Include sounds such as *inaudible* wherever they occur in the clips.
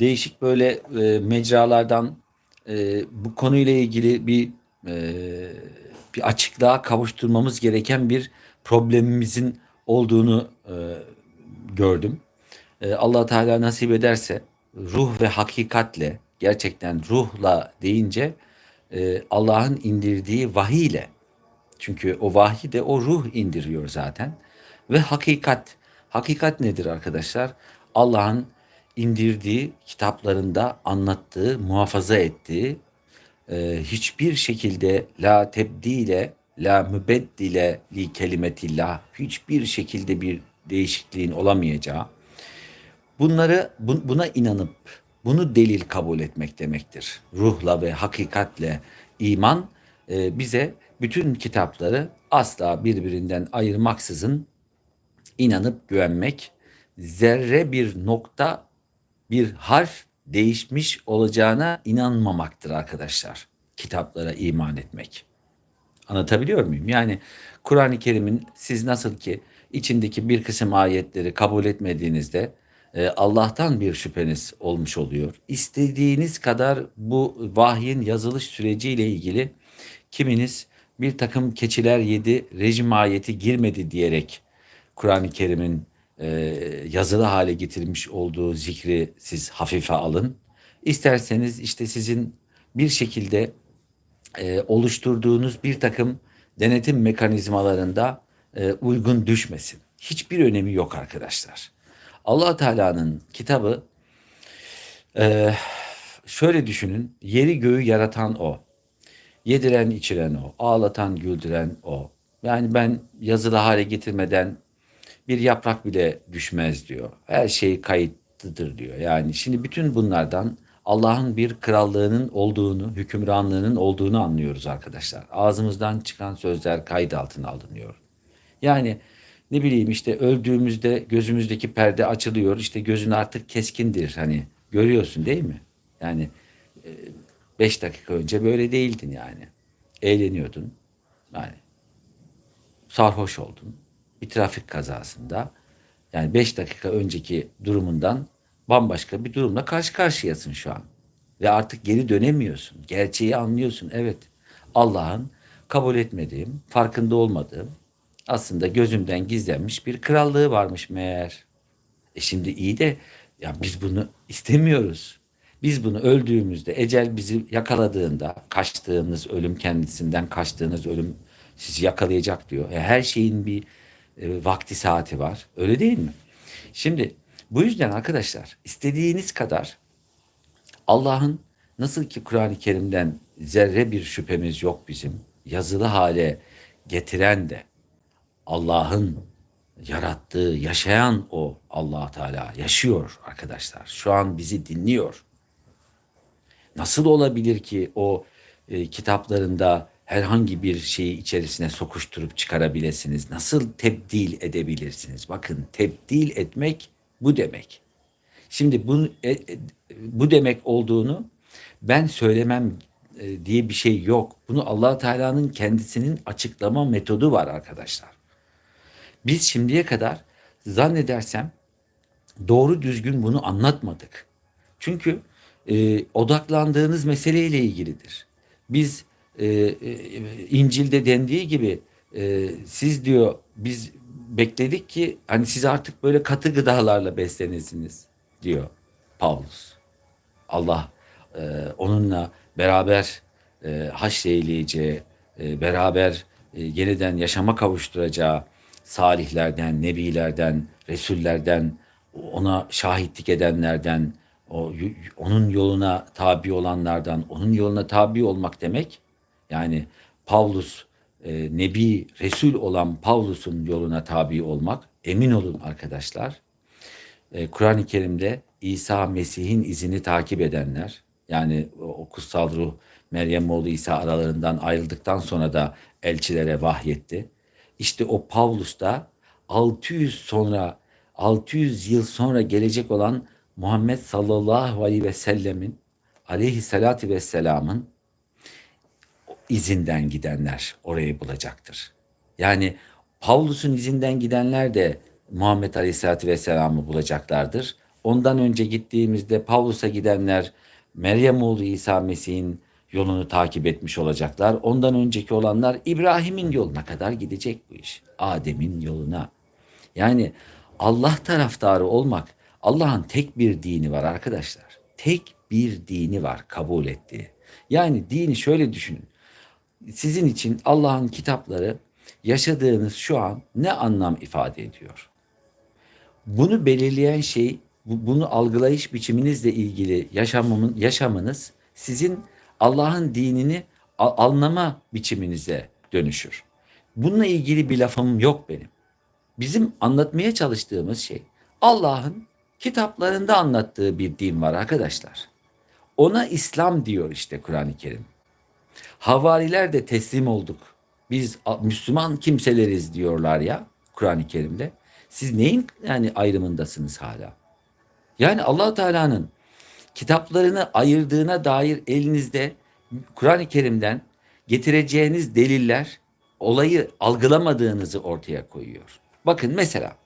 değişik böyle e, mecralardan e, bu konuyla ilgili bir e, bir açıklığa kavuşturmamız gereken bir problemimizin olduğunu e, gördüm. E, Allah Teala nasip ederse ruh ve hakikatle gerçekten ruhla deyince e, Allah'ın indirdiği vahiy ile çünkü o vahiy de o ruh indiriyor zaten ve hakikat hakikat nedir arkadaşlar? Allah'ın indirdiği kitaplarında anlattığı, muhafaza ettiği e, hiçbir şekilde la tebdile, la mübeddile li kelimetillah hiçbir şekilde bir değişikliğin olamayacağı bunları bu- buna inanıp bunu delil kabul etmek demektir. Ruhla ve hakikatle iman e, bize bütün kitapları asla birbirinden ayırmaksızın inanıp güvenmek, zerre bir nokta, bir harf değişmiş olacağına inanmamaktır arkadaşlar. Kitaplara iman etmek. Anlatabiliyor muyum? Yani Kur'an-ı Kerim'in siz nasıl ki içindeki bir kısım ayetleri kabul etmediğinizde e, Allah'tan bir şüpheniz olmuş oluyor. İstediğiniz kadar bu vahyin yazılış süreciyle ilgili kiminiz bir takım keçiler yedi, rejim ayeti girmedi diyerek Kur'an-ı Kerim'in e, yazılı hale getirmiş olduğu zikri siz hafife alın. İsterseniz işte sizin bir şekilde e, oluşturduğunuz bir takım denetim mekanizmalarında e, uygun düşmesin. Hiçbir önemi yok arkadaşlar. Allah Teala'nın kitabı e, şöyle düşünün. Yeri göğü yaratan o. Yediren içiren o. Ağlatan güldüren o. Yani ben yazılı hale getirmeden bir yaprak bile düşmez diyor. Her şey kayıtlıdır diyor. Yani şimdi bütün bunlardan Allah'ın bir krallığının olduğunu, hükümranlığının olduğunu anlıyoruz arkadaşlar. Ağzımızdan çıkan sözler kayıt altına alınıyor. Yani ne bileyim işte öldüğümüzde gözümüzdeki perde açılıyor. İşte gözün artık keskindir hani görüyorsun değil mi? Yani e, beş dakika önce böyle değildin yani. Eğleniyordun. Yani sarhoş oldun. Bir trafik kazasında yani 5 dakika önceki durumundan bambaşka bir durumla karşı karşıyasın şu an. Ve artık geri dönemiyorsun. Gerçeği anlıyorsun. Evet Allah'ın kabul etmediğim, farkında olmadığım aslında gözümden gizlenmiş bir krallığı varmış meğer. E şimdi iyi de ya biz bunu istemiyoruz. Biz bunu öldüğümüzde, ecel bizi yakaladığında, kaçtığımız ölüm kendisinden kaçtığınız ölüm sizi yakalayacak diyor. E her şeyin bir e, vakti saati var. Öyle değil mi? Şimdi bu yüzden arkadaşlar istediğiniz kadar Allah'ın nasıl ki Kur'an-ı Kerim'den zerre bir şüphemiz yok bizim. Yazılı hale getiren de Allah'ın yarattığı, yaşayan o Allah Teala yaşıyor arkadaşlar. Şu an bizi dinliyor. Nasıl olabilir ki o e, kitaplarında herhangi bir şeyi içerisine sokuşturup çıkarabilirsiniz? Nasıl tebdil edebilirsiniz? Bakın tebdil etmek bu demek. Şimdi bu, e, e, bu demek olduğunu ben söylemem e, diye bir şey yok. Bunu allah Teala'nın kendisinin açıklama metodu var arkadaşlar. Biz şimdiye kadar zannedersem doğru düzgün bunu anlatmadık. Çünkü e, odaklandığınız meseleyle ilgilidir. Biz e, e, İncil'de dendiği gibi e, siz diyor biz bekledik ki hani siz artık böyle katı gıdalarla beslenesiniz diyor Paulus. Allah e, onunla beraber e, haşreyleyeceği, e, beraber e, yeniden yaşama kavuşturacağı salihlerden, nebilerden, resullerden, ona şahitlik edenlerden, o onun yoluna tabi olanlardan, onun yoluna tabi olmak demek yani Pavlus e, nebi, resul olan Pavlus'un yoluna tabi olmak emin olun arkadaşlar. E, Kur'an-ı Kerim'de İsa Mesih'in izini takip edenler yani o, kutsal ruh Meryem oğlu İsa aralarından ayrıldıktan sonra da elçilere vahyetti. İşte o Pavlus da 600 sonra 600 yıl sonra gelecek olan Muhammed sallallahu aleyhi ve sellemin aleyhissalatü vesselamın izinden gidenler orayı bulacaktır. Yani Pavlus'un izinden gidenler de Muhammed Aleyhisselatü Vesselam'ı bulacaklardır. ondan önce gittiğimizde Pavlus'a gidenler Meryem oğlu İsa Mesih'in yolunu takip etmiş olacaklar. Ondan önceki olanlar İbrahim'in yoluna kadar gidecek bu iş. Adem'in yoluna. Yani Allah taraftarı olmak Allah'ın tek bir dini var arkadaşlar. Tek bir dini var kabul ettiği. Yani dini şöyle düşünün. Sizin için Allah'ın kitapları yaşadığınız şu an ne anlam ifade ediyor? Bunu belirleyen şey, bu- bunu algılayış biçiminizle ilgili yaşamımın, yaşamınız sizin Allah'ın dinini anlama biçiminize dönüşür. Bununla ilgili bir lafım yok benim. Bizim anlatmaya çalıştığımız şey Allah'ın kitaplarında anlattığı bir din var arkadaşlar. Ona İslam diyor işte Kur'an-ı Kerim. Havariler de teslim olduk. Biz Müslüman kimseleriz diyorlar ya Kur'an-ı Kerim'de. Siz neyin yani ayrımındasınız hala? Yani Allah Teala'nın kitaplarını ayırdığına dair elinizde Kur'an-ı Kerim'den getireceğiniz deliller olayı algılamadığınızı ortaya koyuyor. Bakın mesela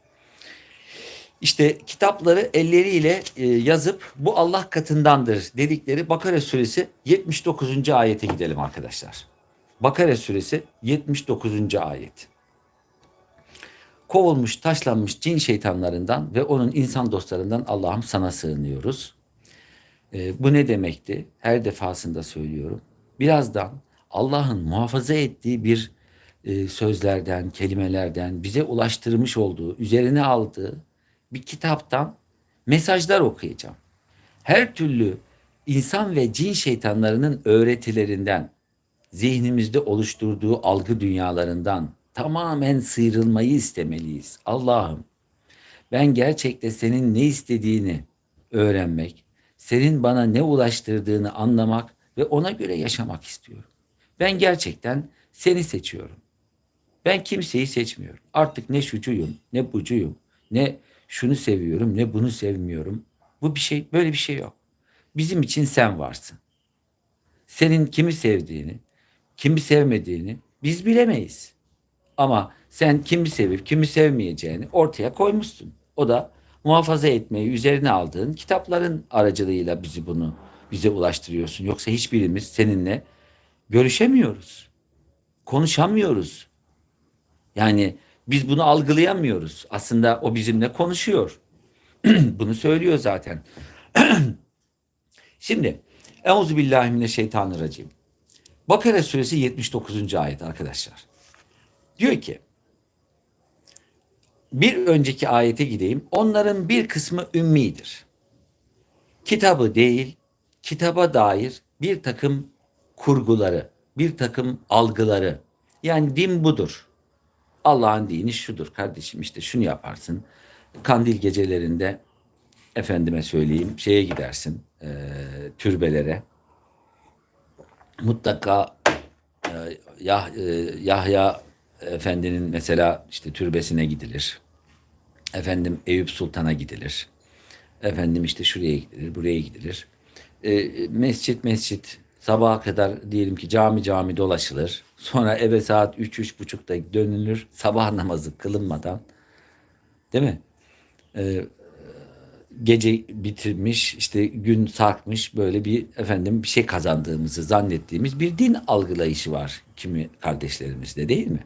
işte kitapları elleriyle e, yazıp bu Allah katındandır dedikleri Bakara suresi 79. ayete gidelim arkadaşlar. Bakara suresi 79. ayet. Kovulmuş, taşlanmış cin şeytanlarından ve onun insan dostlarından Allah'ım sana sığınıyoruz. E, bu ne demekti? Her defasında söylüyorum. Birazdan Allah'ın muhafaza ettiği bir e, sözlerden, kelimelerden bize ulaştırmış olduğu, üzerine aldığı bir kitaptan mesajlar okuyacağım. Her türlü insan ve cin şeytanlarının öğretilerinden, zihnimizde oluşturduğu algı dünyalarından tamamen sıyrılmayı istemeliyiz. Allah'ım ben gerçekte senin ne istediğini öğrenmek, senin bana ne ulaştırdığını anlamak ve ona göre yaşamak istiyorum. Ben gerçekten seni seçiyorum. Ben kimseyi seçmiyorum. Artık ne şucuyum, ne bucuyum, ne şunu seviyorum, ne bunu sevmiyorum. Bu bir şey, böyle bir şey yok. Bizim için sen varsın. Senin kimi sevdiğini, kimi sevmediğini biz bilemeyiz. Ama sen kimi sevip kimi sevmeyeceğini ortaya koymuşsun. O da muhafaza etmeyi üzerine aldığın kitapların aracılığıyla bizi bunu bize ulaştırıyorsun. Yoksa hiçbirimiz seninle görüşemiyoruz. Konuşamıyoruz. Yani biz bunu algılayamıyoruz. Aslında o bizimle konuşuyor. *clears throat* bunu söylüyor zaten. *clears throat* Şimdi Euzubillahimineşşeytanirracim. Bakara suresi 79. ayet arkadaşlar. Diyor ki bir önceki ayete gideyim. Onların bir kısmı ümmidir. Kitabı değil, kitaba dair bir takım kurguları, bir takım algıları. Yani din budur. Allah'ın dini şudur kardeşim işte şunu yaparsın. Kandil gecelerinde efendime söyleyeyim şeye gidersin e, türbelere. Mutlaka e, Yah, e, Yahya Efendi'nin mesela işte türbesine gidilir. Efendim Eyüp Sultan'a gidilir. Efendim işte şuraya gidilir, buraya gidilir. E, mescit mescit sabaha kadar diyelim ki cami cami dolaşılır. Sonra eve saat 3 buçukta dönülür. Sabah namazı kılınmadan. Değil mi? E, gece bitirmiş, işte gün sarkmış böyle bir efendim bir şey kazandığımızı zannettiğimiz bir din algılayışı var kimi kardeşlerimizde değil mi?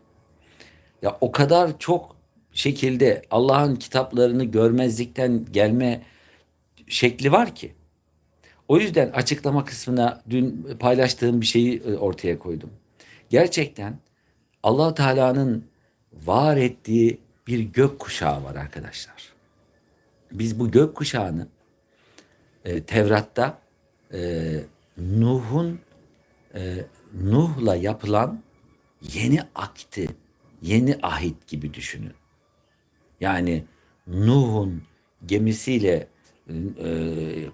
Ya o kadar çok şekilde Allah'ın kitaplarını görmezlikten gelme şekli var ki. O yüzden açıklama kısmına dün paylaştığım bir şeyi e, ortaya koydum. Gerçekten Allah Teala'nın var ettiği bir gök kuşağı var arkadaşlar. Biz bu gök kuşağını e, Tevrat'ta e, Nuh'un e, Nuh'la yapılan yeni akti, yeni ahit gibi düşünün. Yani Nuh'un gemisiyle e,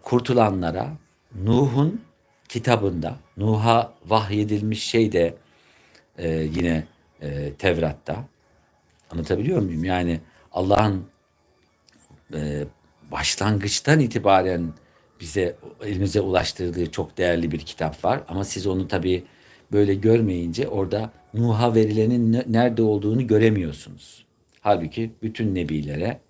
kurtulanlara Nuh'un kitabında Nuh'a vahyedilmiş şey de e, yine e, Tevrat'ta anlatabiliyor muyum? Yani Allah'ın e, başlangıçtan itibaren bize elimize ulaştırdığı çok değerli bir kitap var. Ama siz onu tabii böyle görmeyince orada Nuh'a verilenin ne- nerede olduğunu göremiyorsunuz. Halbuki bütün nebilere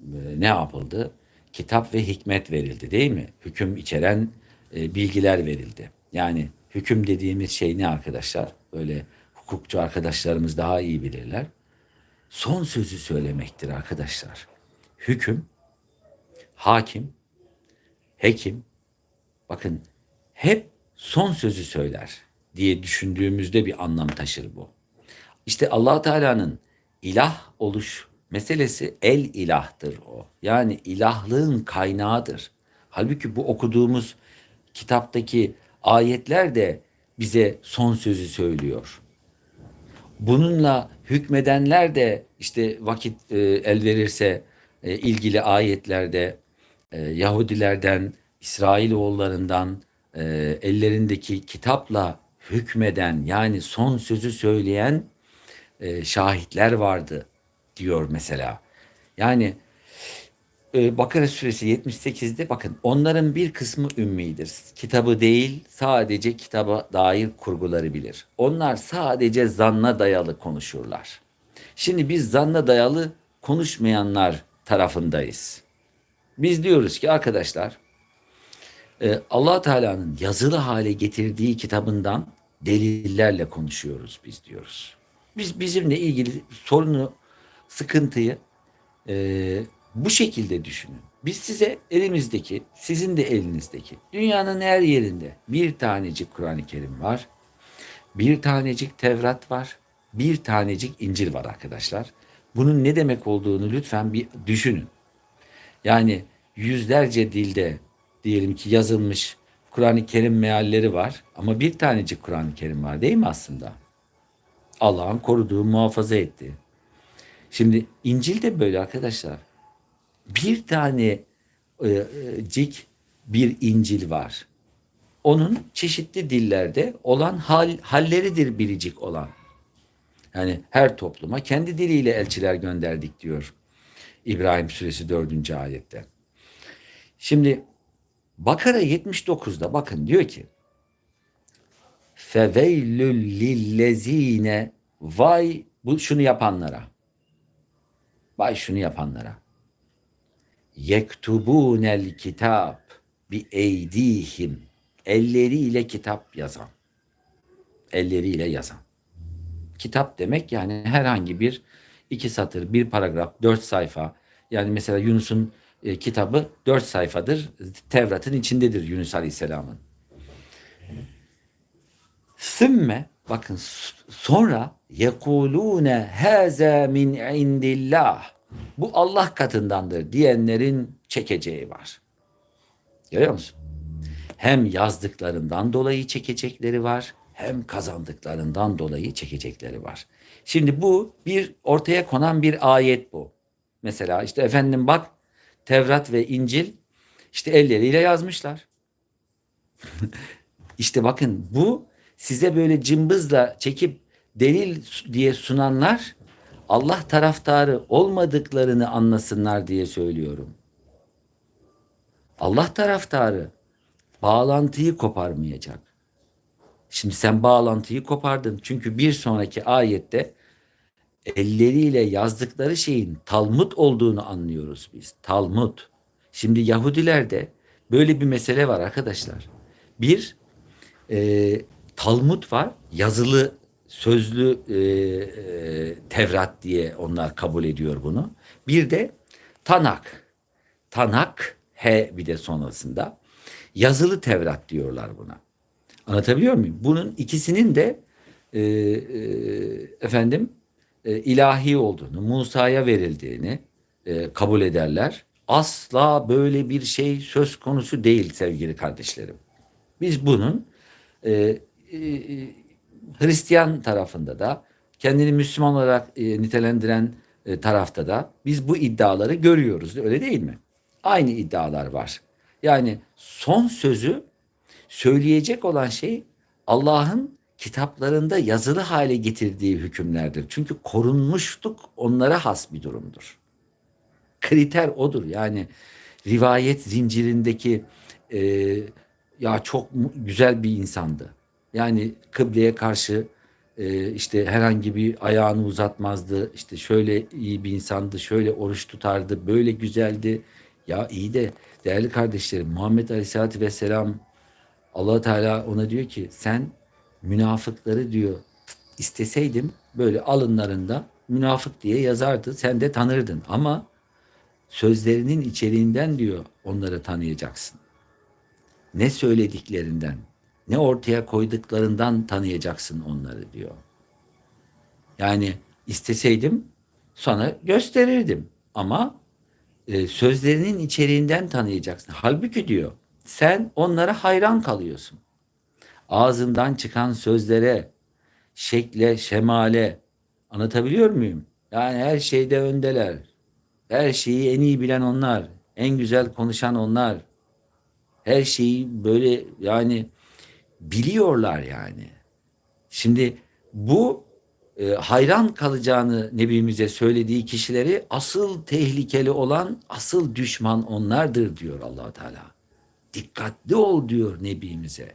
e, ne yapıldı? kitap ve hikmet verildi değil mi? Hüküm içeren e, bilgiler verildi. Yani hüküm dediğimiz şey ne arkadaşlar? Böyle hukukçu arkadaşlarımız daha iyi bilirler. Son sözü söylemektir arkadaşlar. Hüküm, hakim, hekim, bakın hep son sözü söyler diye düşündüğümüzde bir anlam taşır bu. İşte allah Teala'nın ilah oluş meselesi el ilahtır o. Yani ilahlığın kaynağıdır. Halbuki bu okuduğumuz kitaptaki ayetler de bize son sözü söylüyor. Bununla hükmedenler de işte vakit e, el verirse e, ilgili ayetlerde e, Yahudilerden, İsrailoğullarından e, ellerindeki kitapla hükmeden yani son sözü söyleyen e, şahitler vardı diyor mesela. Yani e, Bakara suresi 78'de bakın onların bir kısmı ümmidir. Kitabı değil sadece kitaba dair kurguları bilir. Onlar sadece zanna dayalı konuşurlar. Şimdi biz zanna dayalı konuşmayanlar tarafındayız. Biz diyoruz ki arkadaşlar e, allah Teala'nın yazılı hale getirdiği kitabından delillerle konuşuyoruz biz diyoruz. Biz bizimle ilgili sorunu, sıkıntıyı e, bu şekilde düşünün. Biz size elimizdeki, sizin de elinizdeki, dünyanın her yerinde bir tanecik Kur'an-ı Kerim var. Bir tanecik Tevrat var. Bir tanecik İncil var arkadaşlar. Bunun ne demek olduğunu lütfen bir düşünün. Yani yüzlerce dilde diyelim ki yazılmış Kur'an-ı Kerim mealleri var ama bir tanecik Kur'an-ı Kerim var değil mi aslında? Allah'ın koruduğu, muhafaza ettiği. Şimdi İncil de böyle arkadaşlar. Bir tane e, e, cik bir İncil var. Onun çeşitli dillerde olan hal, halleridir biricik olan. Yani her topluma kendi diliyle elçiler gönderdik diyor İbrahim suresi 4. ayette. Şimdi Bakara 79'da bakın diyor ki Feveylül lillezine vay bu şunu yapanlara. Vay şunu yapanlara. Yektubunel kitap bi eydihim. Elleriyle kitap yazan. Elleriyle yazan. Kitap demek yani herhangi bir iki satır, bir paragraf, dört sayfa. Yani mesela Yunus'un e, kitabı dört sayfadır. Tevrat'ın içindedir Yunus Aleyhisselam'ın. Sümme bakın sonra yekulune haza min indillah. Bu Allah katındandır diyenlerin çekeceği var. Görüyor musun? Hem yazdıklarından dolayı çekecekleri var, hem kazandıklarından dolayı çekecekleri var. Şimdi bu bir ortaya konan bir ayet bu. Mesela işte efendim bak Tevrat ve İncil işte elleriyle yazmışlar. *laughs* İşte bakın bu size böyle cımbızla çekip delil diye sunanlar Allah taraftarı olmadıklarını anlasınlar diye söylüyorum. Allah taraftarı bağlantıyı koparmayacak. Şimdi sen bağlantıyı kopardın. Çünkü bir sonraki ayette elleriyle yazdıkları şeyin Talmud olduğunu anlıyoruz biz. Talmud. Şimdi Yahudilerde böyle bir mesele var arkadaşlar. Bir, e, Talmud var. Yazılı, sözlü e, e, Tevrat diye onlar kabul ediyor bunu. Bir de Tanak. Tanak, H bir de sonrasında. Yazılı Tevrat diyorlar buna. Anlatabiliyor muyum? Bunun ikisinin de e, e, efendim e, ilahi olduğunu, Musa'ya verildiğini e, kabul ederler. Asla böyle bir şey söz konusu değil sevgili kardeşlerim. Biz bunun e, e, Hristiyan tarafında da kendini Müslüman olarak e, nitelendiren e, tarafta da biz bu iddiaları görüyoruz. Öyle değil mi? Aynı iddialar var. Yani son sözü söyleyecek olan şey Allah'ın kitaplarında yazılı hale getirdiği hükümlerdir. Çünkü korunmuşluk onlara has bir durumdur. Kriter odur. Yani rivayet zincirindeki e, ya çok güzel bir insandı. Yani kıbleye karşı e, işte herhangi bir ayağını uzatmazdı. İşte şöyle iyi bir insandı, şöyle oruç tutardı, böyle güzeldi. Ya iyi de değerli kardeşlerim Muhammed Aleyhisselatü Vesselam allah Teala ona diyor ki sen münafıkları diyor isteseydim böyle alınlarında münafık diye yazardı. Sen de tanırdın ama sözlerinin içeriğinden diyor onları tanıyacaksın. Ne söylediklerinden, ne ortaya koyduklarından tanıyacaksın onları diyor. Yani isteseydim sana gösterirdim ama e, sözlerinin içeriğinden tanıyacaksın. Halbuki diyor sen onlara hayran kalıyorsun. Ağzından çıkan sözlere, şekle, şemale anlatabiliyor muyum? Yani her şeyde öndeler. Her şeyi en iyi bilen onlar. En güzel konuşan onlar. Her şeyi böyle yani biliyorlar yani. Şimdi bu e, hayran kalacağını Nebimize söylediği kişileri asıl tehlikeli olan asıl düşman onlardır diyor allah Teala. Dikkatli ol diyor Nebimize.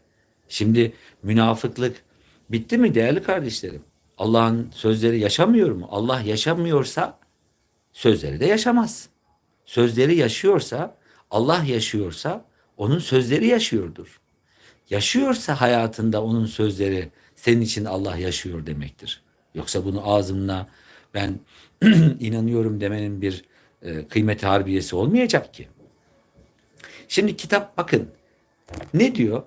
Şimdi münafıklık bitti mi değerli kardeşlerim? Allah'ın sözleri yaşamıyor mu? Allah yaşamıyorsa sözleri de yaşamaz. Sözleri yaşıyorsa, Allah yaşıyorsa onun sözleri yaşıyordur. Yaşıyorsa hayatında onun sözleri senin için Allah yaşıyor demektir. Yoksa bunu ağzımla ben *clears throat* inanıyorum demenin bir e, kıymet harbiyesi olmayacak ki. Şimdi kitap bakın ne diyor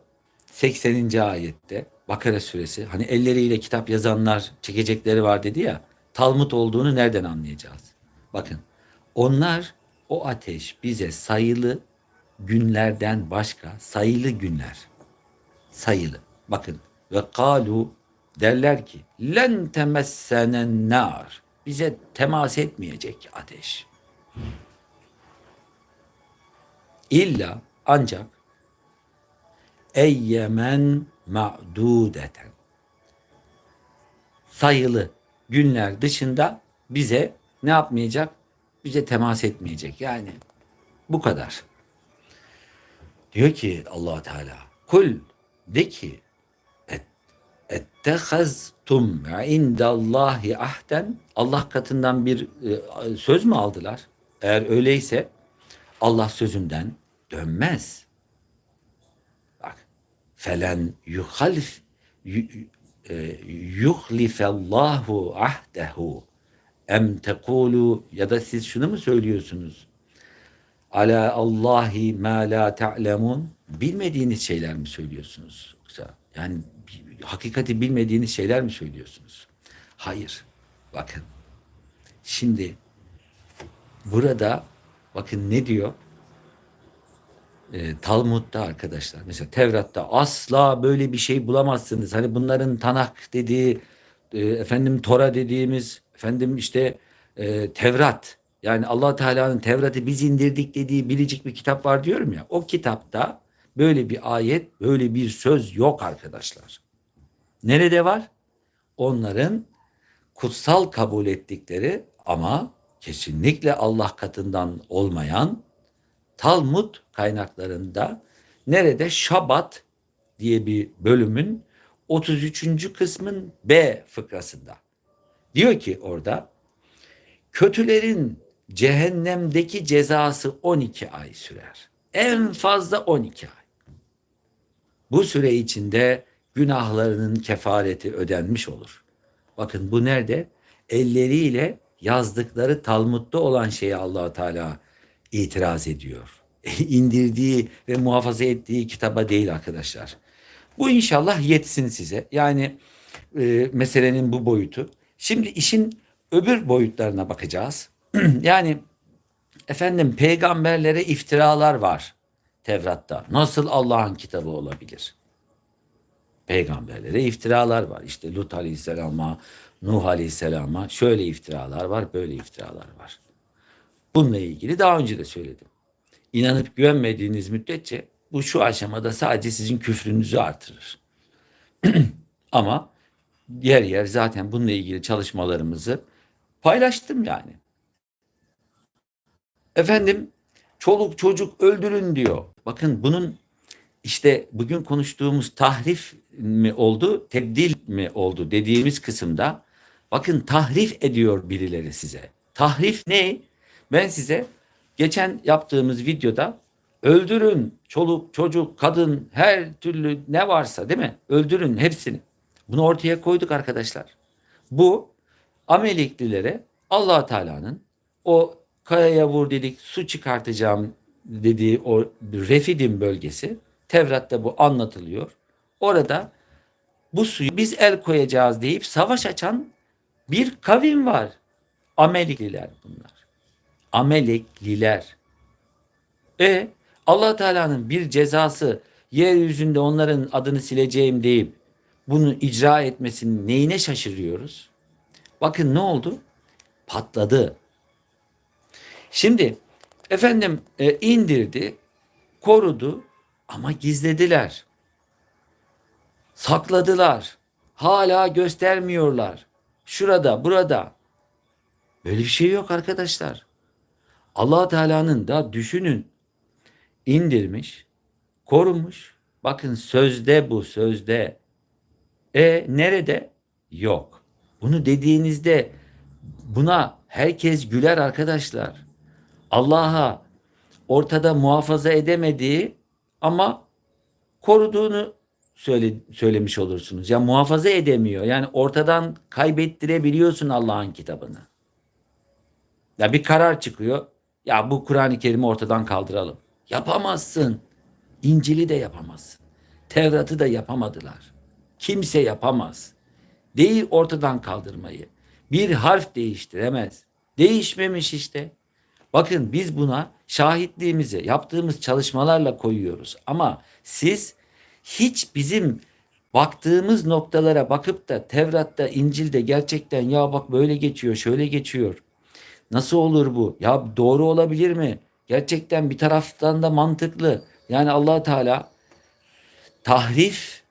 80. ayette Bakara suresi hani elleriyle kitap yazanlar çekecekleri var dedi ya Talmud olduğunu nereden anlayacağız? Bakın onlar o ateş bize sayılı günlerden başka sayılı günler sayılı. Bakın ve kalu derler ki len temessenen nar bize temas etmeyecek ateş. İlla ancak eyyemen ma'dudeten sayılı günler dışında bize ne yapmayacak? Bize temas etmeyecek. Yani bu kadar. Diyor ki allah Teala kul de ki ettehaztum indallahi ahden Allah katından bir e, söz mü aldılar? Eğer öyleyse Allah sözünden dönmez. Bak felen yuhalif e, yuhlifellahu ahdehu em tekulu ya da siz şunu mu söylüyorsunuz? Ala Allahi ma la ta'lemun bilmediğiniz şeyler mi söylüyorsunuz? Yoksa yani hakikati bilmediğiniz şeyler mi söylüyorsunuz? Hayır. Bakın. Şimdi burada bakın ne diyor? E, Talmud'da arkadaşlar mesela Tevrat'ta asla böyle bir şey bulamazsınız. Hani bunların Tanak dediği e, efendim Tora dediğimiz efendim işte e, Tevrat yani allah Teala'nın Tevrat'ı biz indirdik dediği biricik bir kitap var diyorum ya. O kitapta böyle bir ayet, böyle bir söz yok arkadaşlar. Nerede var? Onların kutsal kabul ettikleri ama kesinlikle Allah katından olmayan Talmud kaynaklarında nerede Şabat diye bir bölümün 33. kısmın B fıkrasında. Diyor ki orada kötülerin cehennemdeki cezası 12 ay sürer. En fazla 12 ay. Bu süre içinde günahlarının kefareti ödenmiş olur. Bakın bu nerede? Elleriyle yazdıkları Talmud'da olan şeye allah Teala itiraz ediyor. *laughs* İndirdiği ve muhafaza ettiği kitaba değil arkadaşlar. Bu inşallah yetsin size. Yani e, meselenin bu boyutu. Şimdi işin öbür boyutlarına bakacağız. *clears throat* yani efendim peygamberlere iftiralar var Tevrat'ta. Nasıl Allah'ın kitabı olabilir? Peygamberlere iftiralar var. İşte Lut Aleyhisselam'a, Nuh Aleyhisselam'a şöyle iftiralar var, böyle iftiralar var. Bununla ilgili daha önce de söyledim. İnanıp güvenmediğiniz müddetçe bu şu aşamada sadece sizin küfrünüzü artırır. *clears throat* Ama yer yer zaten bununla ilgili çalışmalarımızı paylaştım yani. Efendim çoluk çocuk öldürün diyor. Bakın bunun işte bugün konuştuğumuz tahrif mi oldu, tebdil mi oldu dediğimiz kısımda bakın tahrif ediyor birileri size. Tahrif ne? Ben size geçen yaptığımız videoda öldürün çoluk, çocuk, kadın, her türlü ne varsa değil mi? Öldürün hepsini. Bunu ortaya koyduk arkadaşlar. Bu Ameliklilere allah Teala'nın o kayaya vur dedik su çıkartacağım dediği o Refidim bölgesi Tevrat'ta bu anlatılıyor. Orada bu suyu biz el koyacağız deyip savaş açan bir kavim var. Amelikliler bunlar. Amelekliler. E allah Teala'nın bir cezası yeryüzünde onların adını sileceğim deyip bunu icra etmesinin neyine şaşırıyoruz? Bakın ne oldu? Patladı. Şimdi efendim e, indirdi, korudu ama gizlediler. Sakladılar. Hala göstermiyorlar. Şurada, burada. Böyle bir şey yok arkadaşlar. Allah Teala'nın da düşünün indirmiş, korumuş. Bakın sözde bu sözde. E nerede? Yok. Bunu dediğinizde buna herkes güler arkadaşlar. Allah'a ortada muhafaza edemediği ama koruduğunu söyle, söylemiş olursunuz. Ya muhafaza edemiyor. Yani ortadan kaybettirebiliyorsun Allah'ın kitabını. Ya bir karar çıkıyor. Ya bu Kur'an-ı Kerim'i ortadan kaldıralım. Yapamazsın. İncil'i de yapamazsın. Tevrat'ı da yapamadılar. Kimse yapamaz. Değil ortadan kaldırmayı. Bir harf değiştiremez. Değişmemiş işte. Bakın biz buna şahitliğimizi yaptığımız çalışmalarla koyuyoruz. Ama siz hiç bizim baktığımız noktalara bakıp da Tevrat'ta, İncil'de gerçekten ya bak böyle geçiyor, şöyle geçiyor. Nasıl olur bu? Ya doğru olabilir mi? Gerçekten bir taraftan da mantıklı. Yani Allah Teala tahrif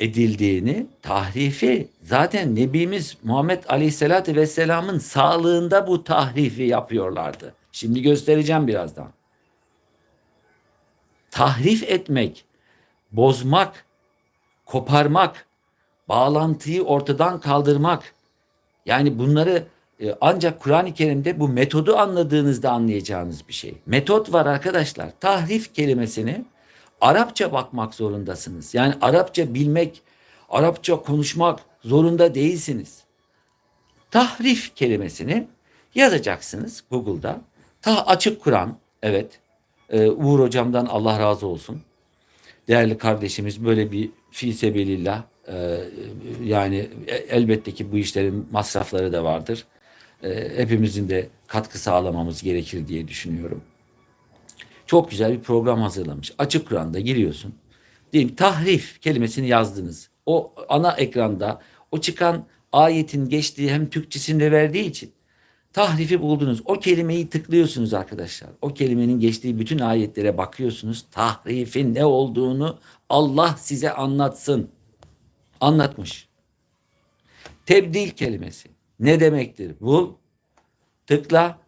edildiğini, tahrifi zaten Nebimiz Muhammed Aleyhisselatü Vesselam'ın sağlığında bu tahrifi yapıyorlardı. Şimdi göstereceğim birazdan. Tahrif etmek, bozmak, koparmak, bağlantıyı ortadan kaldırmak. Yani bunları e, ancak Kur'an-ı Kerim'de bu metodu anladığınızda anlayacağınız bir şey. Metot var arkadaşlar. Tahrif kelimesini Arapça bakmak zorundasınız. Yani Arapça bilmek, Arapça konuşmak zorunda değilsiniz. Tahrif kelimesini yazacaksınız Google'da. Ta açık Kur'an, evet. Ee, Uğur hocamdan Allah razı olsun. Değerli kardeşimiz böyle bir fi sebilillah e, yani elbette ki bu işlerin masrafları da vardır. E, hepimizin de katkı sağlamamız gerekir diye düşünüyorum. Çok güzel bir program hazırlamış. Açık Kur'an'da giriyorsun. Diyeyim tahrif kelimesini yazdınız. O ana ekranda o çıkan ayetin geçtiği hem Türkçesinde verdiği için tahrifi buldunuz. O kelimeyi tıklıyorsunuz arkadaşlar. O kelimenin geçtiği bütün ayetlere bakıyorsunuz. Tahrifin ne olduğunu Allah size anlatsın. Anlatmış. Tebdil kelimesi ne demektir? Bul, tıkla,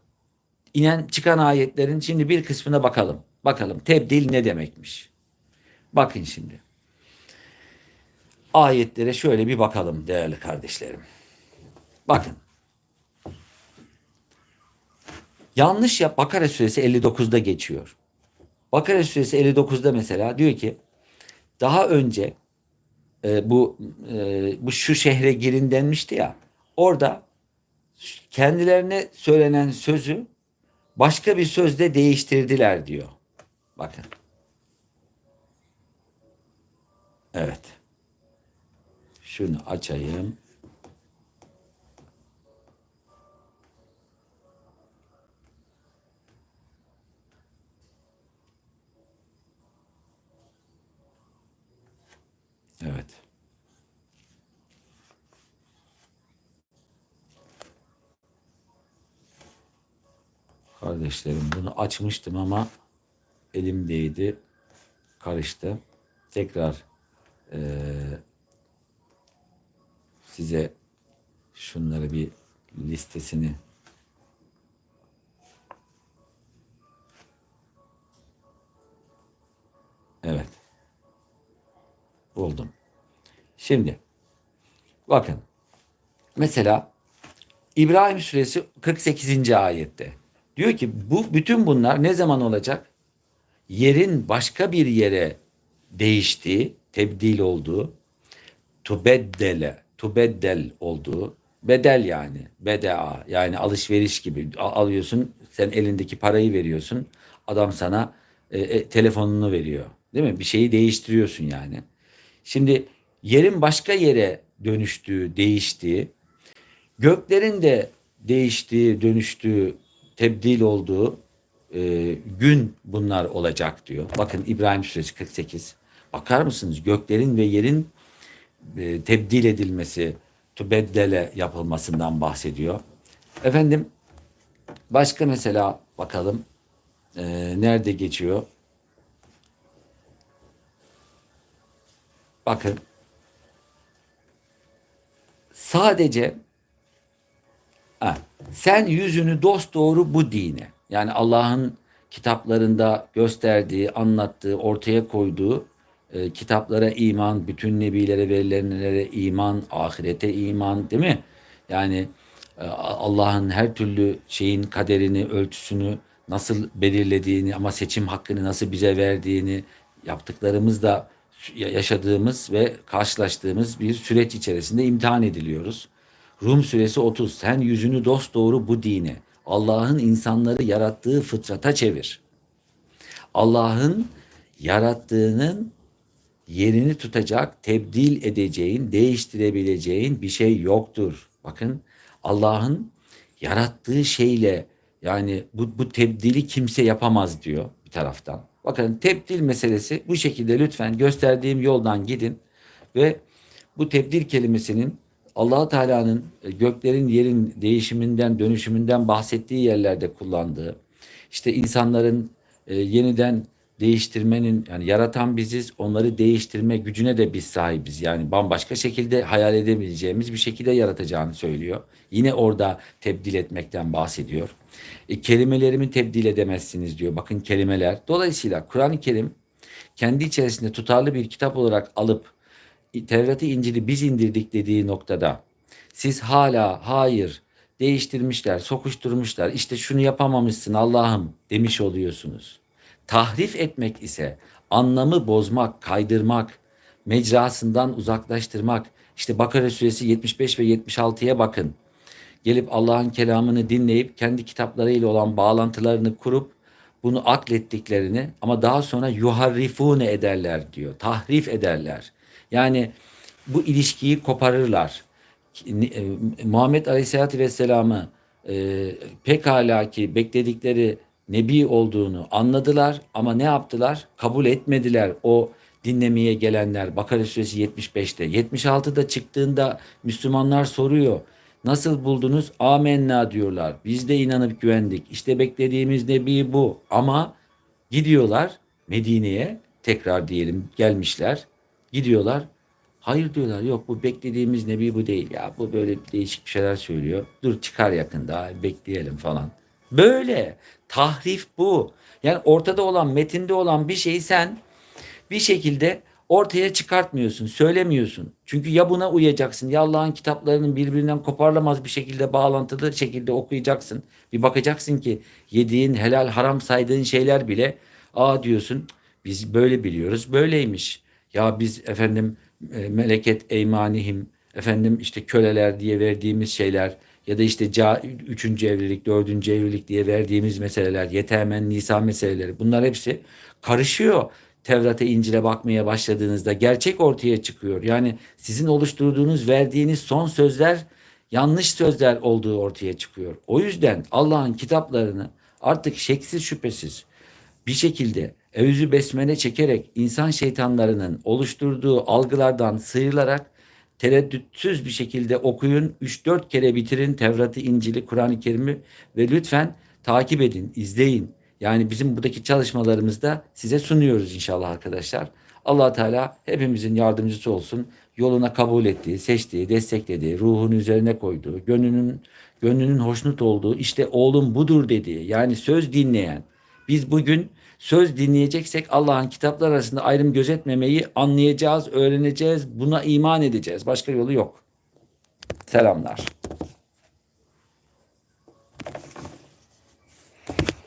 inen çıkan ayetlerin şimdi bir kısmına bakalım. Bakalım tebdil ne demekmiş? Bakın şimdi. Ayetlere şöyle bir bakalım değerli kardeşlerim. Bakın. Yanlış yap Bakara suresi 59'da geçiyor. Bakara suresi 59'da mesela diyor ki daha önce e, bu e, bu şu şehre girin denmişti ya. Orada kendilerine söylenen sözü başka bir sözle değiştirdiler diyor. Bakın. Evet. Şunu açayım. Evet. Kardeşlerim bunu açmıştım ama elimdeydi. Karıştı. Tekrar ee, size şunları bir listesini Buldum. Şimdi bakın. Mesela İbrahim suresi 48. ayette Diyor ki bu bütün bunlar ne zaman olacak? Yerin başka bir yere değiştiği, tebdil olduğu, tubeddele, tubeddel olduğu, bedel yani, beda yani alışveriş gibi alıyorsun, sen elindeki parayı veriyorsun, adam sana e, e, telefonunu veriyor. Değil mi? Bir şeyi değiştiriyorsun yani. Şimdi yerin başka yere dönüştüğü, değiştiği, göklerin de değiştiği, dönüştüğü, tebdil olduğu e, gün bunlar olacak diyor. Bakın İbrahim Suresi 48. Bakar mısınız? Göklerin ve yerin e, tebdil edilmesi, tübeddele yapılmasından bahsediyor. Efendim başka mesela bakalım e, nerede geçiyor? Bakın sadece ha, sen yüzünü dosdoğru bu dine yani Allah'ın kitaplarında gösterdiği, anlattığı, ortaya koyduğu e, kitaplara iman, bütün nebilere verilenlere iman, ahirete iman değil mi? Yani e, Allah'ın her türlü şeyin kaderini, ölçüsünü nasıl belirlediğini ama seçim hakkını nasıl bize verdiğini yaptıklarımızda yaşadığımız ve karşılaştığımız bir süreç içerisinde imtihan ediliyoruz. Rum suresi 30. Sen yüzünü dosdoğru bu dine, Allah'ın insanları yarattığı fıtrata çevir. Allah'ın yarattığının yerini tutacak, tebdil edeceğin, değiştirebileceğin bir şey yoktur. Bakın Allah'ın yarattığı şeyle yani bu, bu tebdili kimse yapamaz diyor bir taraftan. Bakın tebdil meselesi bu şekilde lütfen gösterdiğim yoldan gidin ve bu tebdil kelimesinin allah Teala'nın e, göklerin yerin değişiminden, dönüşümünden bahsettiği yerlerde kullandığı, işte insanların e, yeniden değiştirmenin yani yaratan biziz, onları değiştirme gücüne de biz sahibiz. Yani bambaşka şekilde hayal edebileceğimiz bir şekilde yaratacağını söylüyor. Yine orada tebdil etmekten bahsediyor. E, kelimelerimi tebdil edemezsiniz diyor. Bakın kelimeler. Dolayısıyla Kur'an-ı Kerim kendi içerisinde tutarlı bir kitap olarak alıp Tevrat'ı İncil'i biz indirdik dediği noktada siz hala hayır değiştirmişler, sokuşturmuşlar. İşte şunu yapamamışsın Allah'ım demiş oluyorsunuz. Tahrif etmek ise anlamı bozmak, kaydırmak, mecrasından uzaklaştırmak. İşte Bakara suresi 75 ve 76'ya bakın. Gelip Allah'ın kelamını dinleyip kendi kitaplarıyla olan bağlantılarını kurup bunu aklettiklerini ama daha sonra yuharrifune ederler diyor. Tahrif ederler. Yani bu ilişkiyi koparırlar. E, Muhammed Aleyhisselatü Vesselam'ı e, pekala ki bekledikleri nebi olduğunu anladılar ama ne yaptılar? Kabul etmediler o dinlemeye gelenler. Bakara suresi 75'te. 76'da çıktığında Müslümanlar soruyor. Nasıl buldunuz? Amenna diyorlar. Biz de inanıp güvendik. İşte beklediğimiz nebi bu. Ama gidiyorlar Medine'ye tekrar diyelim gelmişler. Gidiyorlar. Hayır diyorlar yok bu beklediğimiz nebi bu değil ya. Bu böyle değişik bir şeyler söylüyor. Dur çıkar yakında bekleyelim falan. Böyle tahrif bu. Yani ortada olan metinde olan bir şeyi sen bir şekilde ortaya çıkartmıyorsun, söylemiyorsun. Çünkü ya buna uyacaksın ya Allah'ın kitaplarının birbirinden koparlamaz bir şekilde bağlantılı şekilde okuyacaksın. Bir bakacaksın ki yediğin helal haram saydığın şeyler bile aa diyorsun biz böyle biliyoruz böyleymiş. Ya biz efendim e, meleket eymanihim efendim işte köleler diye verdiğimiz şeyler ya da işte üçüncü evlilik, dördüncü evlilik diye verdiğimiz meseleler, yetemen, nisa meseleleri bunlar hepsi karışıyor. Tevrat'a, İncil'e bakmaya başladığınızda gerçek ortaya çıkıyor. Yani sizin oluşturduğunuz, verdiğiniz son sözler yanlış sözler olduğu ortaya çıkıyor. O yüzden Allah'ın kitaplarını artık şeksiz şüphesiz bir şekilde evzü besmele çekerek insan şeytanlarının oluşturduğu algılardan sıyrılarak tereddütsüz bir şekilde okuyun. 3-4 kere bitirin Tevrat'ı, İncil'i, Kur'an-ı Kerim'i ve lütfen takip edin, izleyin. Yani bizim buradaki çalışmalarımızda size sunuyoruz inşallah arkadaşlar. allah Teala hepimizin yardımcısı olsun. Yoluna kabul ettiği, seçtiği, desteklediği, ruhun üzerine koyduğu, gönlünün gönlünün hoşnut olduğu, işte oğlum budur dediği, yani söz dinleyen. Biz bugün söz dinleyeceksek Allah'ın kitaplar arasında ayrım gözetmemeyi anlayacağız, öğreneceğiz, buna iman edeceğiz. Başka yolu yok. Selamlar.